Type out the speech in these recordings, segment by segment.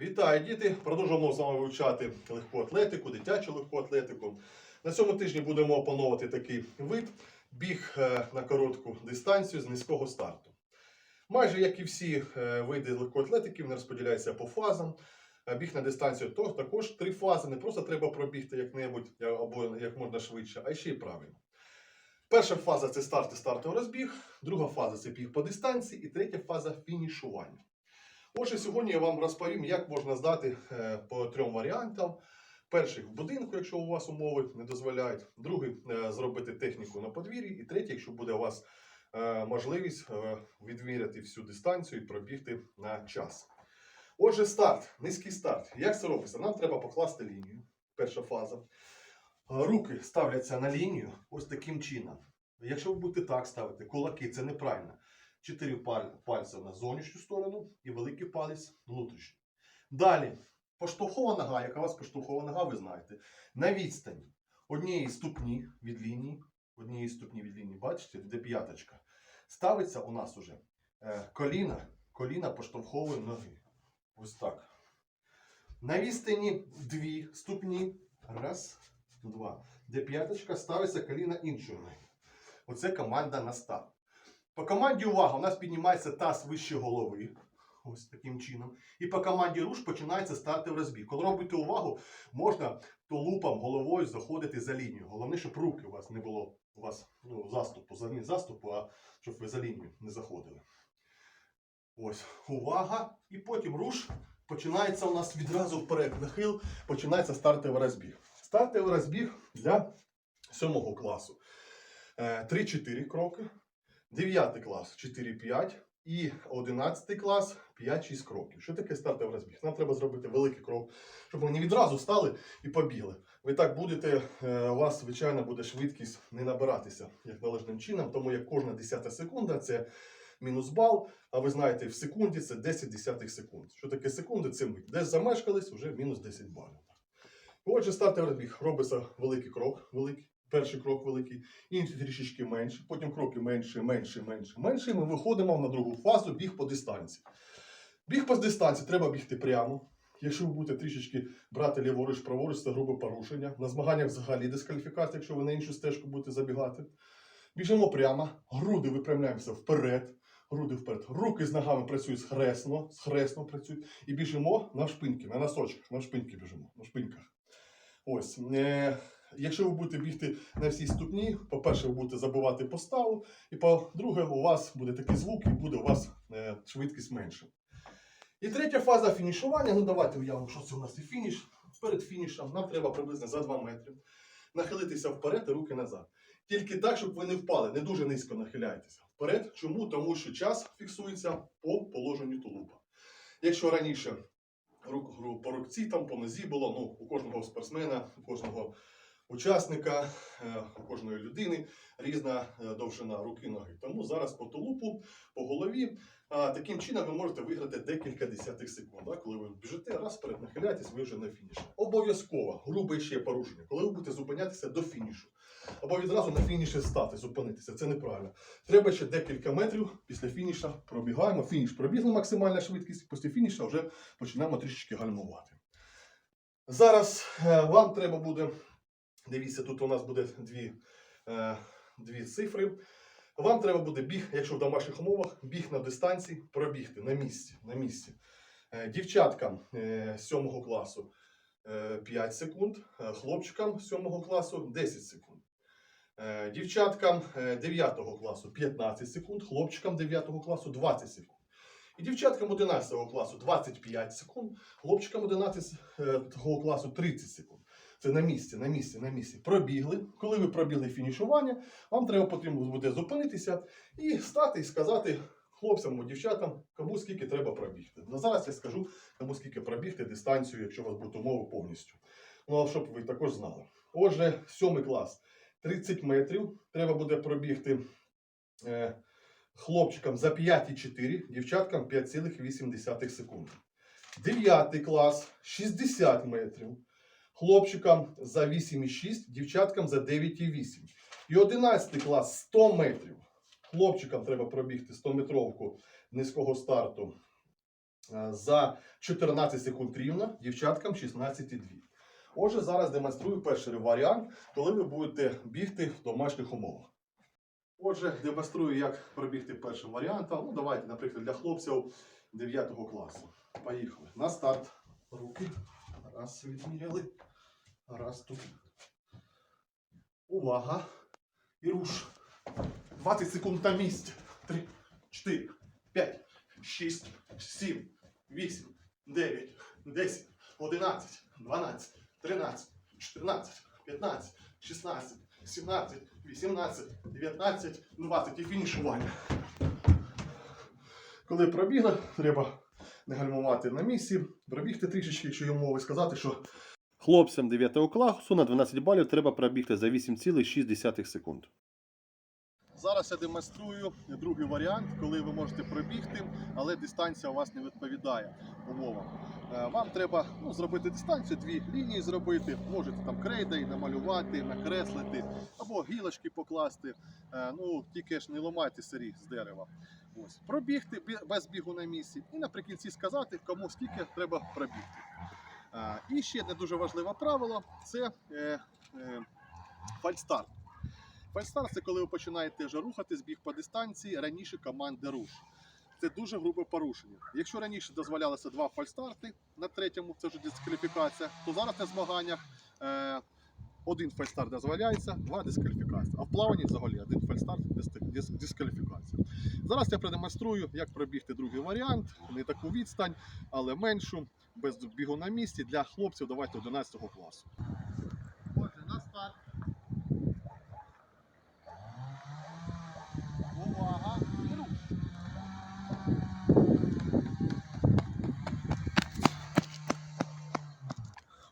Вітаю, діти! Продовжуємо з вами вивчати легку атлетику, дитячу легку атлетику. На цьому тижні будемо опановувати такий вид біг е, на коротку дистанцію з низького старту. Майже як і всі е, види легкої атлетики, вони розподіляються по фазам. Е, Біг на дистанцію то також три фази. Не просто треба пробігти як-небудь або як можна швидше, а ще й правильно. Перша фаза це старт і стартовий розбіг, друга фаза це біг по дистанції, і третя фаза фінішування. Отже, сьогодні я вам розповім, як можна здати е, по трьом варіантам. Перший в будинку, якщо у вас умови не дозволяють. Другий е, зробити техніку на подвір'ї. І третій, якщо буде у вас е, можливість відміряти всю дистанцію і пробігти на час. Отже, старт, низький старт. Як це робиться? Нам треба покласти лінію. Перша фаза. Руки ставляться на лінію ось таким чином. Якщо ви будете так ставити, кулаки це неправильно. Чотири паль- пальця на зовнішню сторону і великий палець внутрішній. Далі, поштовхова нога, яка у вас поштовхова нога, ви знаєте, на відстані однієї ступні від лінії, однієї ступні від лінії, бачите, де п'яточка, ставиться у нас уже е, коліна, коліна поштовхової ноги. Ось так. На відстані дві ступні. Раз, два. Де п'яточка ставиться коліна іншої ноги. Оце команда на старт. По команді увага, у нас піднімається таз вище голови. Ось таким чином. І по команді руш починається стартовий розбіг. Коли робите увагу, можна тулупом головою заходити за лінію. Головне, щоб руки у вас не було у вас ну, заступу, за не заступу, а щоб ви за лінію не заходили. Ось, увага. І потім руш починається у нас відразу вперед. Нахил, починається стартовий розбіг. Стартовий розбіг для сьомого класу. Е, 3-4 кроки. 9 клас 4-5 і 11 клас 5-6 кроків. Що таке стартовий розбіг? Нам треба зробити великий крок, щоб вони відразу стали і побігли. Ви так будете, е, у вас, звичайно, буде швидкість не набиратися як належним чином, тому як кожна 10 секунда це мінус бал. А ви знаєте, в секунді це 10 десятих секунд. Що таке секунди? Це мить. Десь замешкались, вже мінус 10 балів. Отже, стартовий розбіг. Робиться великий крок, великий. Перший крок великий, інші трішечки менше, потім кроки менше, менше, менше, менше. І ми виходимо на другу фазу біг по дистанції. Біг по дистанції треба бігти прямо. Якщо ви будете трішечки брати ліворуч, праворуч, це грубе порушення. На змаганнях взагалі дискваліфікація, якщо ви на іншу стежку будете забігати. Біжимо прямо, груди випрямляємося вперед, груди вперед. Руки з ногами працюють схресно, схресно працюють. І біжимо на шпиньки, на носочках, на шпиньки біжимо, на шпиньках. Ось. Якщо ви будете бігти на всій ступні, по-перше, ви будете забивати поставу, і по-друге, у вас буде такий звук, і буде у вас е, швидкість менше. І третя фаза фінішування. Ну давайте уявимо, що це у нас і фініш. Перед фінішем нам треба приблизно за 2 метри нахилитися вперед і руки назад. Тільки так, щоб ви не впали, не дуже низько нахиляйтеся. Вперед. Чому? Тому що час фіксується по положенню тулупа. Якщо раніше рук, гру- по руці, там по нозі було, ну, у кожного спортсмена, у кожного учасника, е, у кожної людини різна е, довжина руки ноги. Тому зараз по тулупу, по голові. Таким чином ви можете виграти декілька десятих секунд. Коли ви біжите, раз вперед нахиляєтесь, ви вже на фініші. Обов'язково грубе ще порушення, коли ви будете зупинятися до фінішу. Або відразу на фініші стати, зупинитися. Це неправильно. Треба ще декілька метрів після фініша пробігаємо. Фініш пробігли максимальна швидкість, після фініша вже починаємо трішечки гальмувати. Зараз е, вам треба буде, дивіться, тут у нас буде дві, е, дві цифри. Вам треба буде біг, якщо в домашніх умовах, біг на дистанції, пробігти на місці. На місці. Е, Дівчаткам е, 7 класу е, 5 секунд, е, хлопчикам 7 класу 10 секунд. Е, Дівчаткам е, 9 класу 15 секунд, хлопчикам 9 класу 20 секунд. І дівчаткам 11 класу 25 секунд, хлопчикам 11 е, класу 30 секунд. Це на місці, на місці, на місці. Пробігли. Коли ви пробігли фінішування, вам треба потрібно буде зупинитися і стати і сказати хлопцям дівчатам, кому скільки треба пробігти. На зараз я скажу, кому скільки пробігти дистанцію, якщо у вас будуть умови повністю. Ну, а щоб ви також знали. Отже, сьомий клас 30 метрів. Треба буде пробігти е, хлопчикам за 5,4, дівчаткам 5,8 секунди. Дев'ятий клас 60 метрів. Хлопчикам за 8,6, дівчаткам за 9,8. І 11 клас 100 метрів. Хлопчикам треба пробігти 100 метровку низького старту е, за 14 секунд рівно, дівчаткам 16,2. Отже, зараз демонструю перший варіант, коли ви будете бігти в домашніх умовах. Отже, демонструю, як пробігти першим варіантом. Ну, давайте, наприклад, для хлопців 9 класу. Поїхали. На старт. Руки. Раз відміряли. Раз тут. Увага. І руш. 20 секунд на місці. 3, 4, 5, 6, 7, 8, 9, 10, 11, 12, 13, 14, 15, 16, 17, 18, 19, 20 і фінішування. Коли пробігли, треба не гальмувати на місці, пробігти трішечки, якщо є умови сказати, що Хлопцям 9 класу на 12 балів треба пробігти за 8,6 секунд. Зараз я демонструю другий варіант, коли ви можете пробігти, але дистанція у вас не відповідає умовам. Е, Вам треба ну, зробити дистанцію, дві лінії зробити, можете там крейдою намалювати, накреслити або гілочки покласти. Е, Ну тільки ж не ламайте сирі з дерева. Ось пробігти без бігу на місці, і наприкінці сказати, кому скільки треба пробігти. Е, І ще одне дуже важливе правило це е, е, фальстарт. Фальстарт це коли ви починаєте вже рухатись біг по дистанції раніше команди руш. Це дуже грубе порушення. Якщо раніше дозволялося два фальстарти на третьому, це вже дискваліфікація, то зараз на змаганнях один фальстарт дозволяється, два дискваліфікація. А в плаванні взагалі один фальстарт дис- дис- дискваліфікація. Зараз я продемонструю, як пробігти другий варіант, не таку відстань, але меншу, без бігу на місці для хлопців. Давайте 11 класу.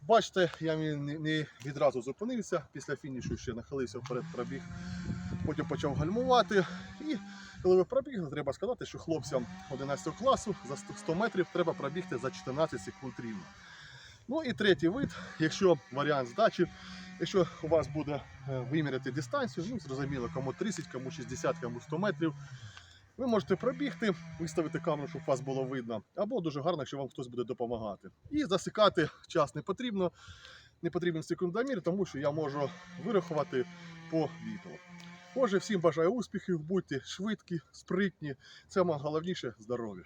Бачите, я не, відразу зупинився. Після фінішу ще нахилився вперед пробіг. Потім почав гальмувати. І коли ви пробігли, треба сказати, що хлопцям 11 класу за 100 100 метрів треба пробігти за 14 секунд рівно. Ну і третій вид, якщо варіант здачі, якщо у вас буде е, виміряти дистанцію, ну зрозуміло, кому 30, кому 60, кому 100 метрів. Ви можете пробігти, виставити камеру, щоб вас було видно, або дуже гарно, якщо вам хтось буде допомагати. І засікати час не потрібно, не потрібен секундомір, тому що я можу вирахувати по відео. Отже, всім бажаю успіхів, будьте швидкі, спритні. Це найголовніше здоров'я.